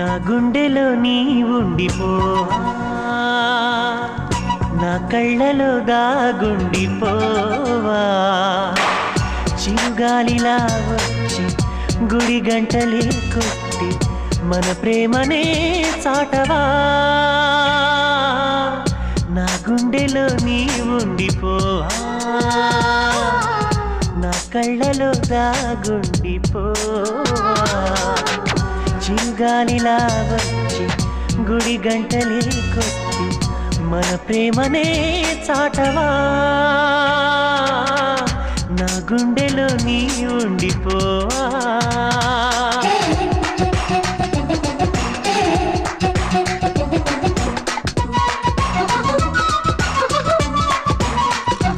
నా గుండెలో నీ ఉండిపో నా కళ్ళలో దాగుండిపోవా? చిరుగాలిలా వచ్చి గుడి గంటలే కొట్టి మన ప్రేమనే చాటవా? నా గుండెలో నీ ఉండిపోవా? నా కళ్ళలో దాగుండిపోవా? గాలిలా వచ్చి గుడి గంటలే కొచ్చి మన ప్రేమనే చాటవా? నా గుండెలో నీ ఉండిపోవా?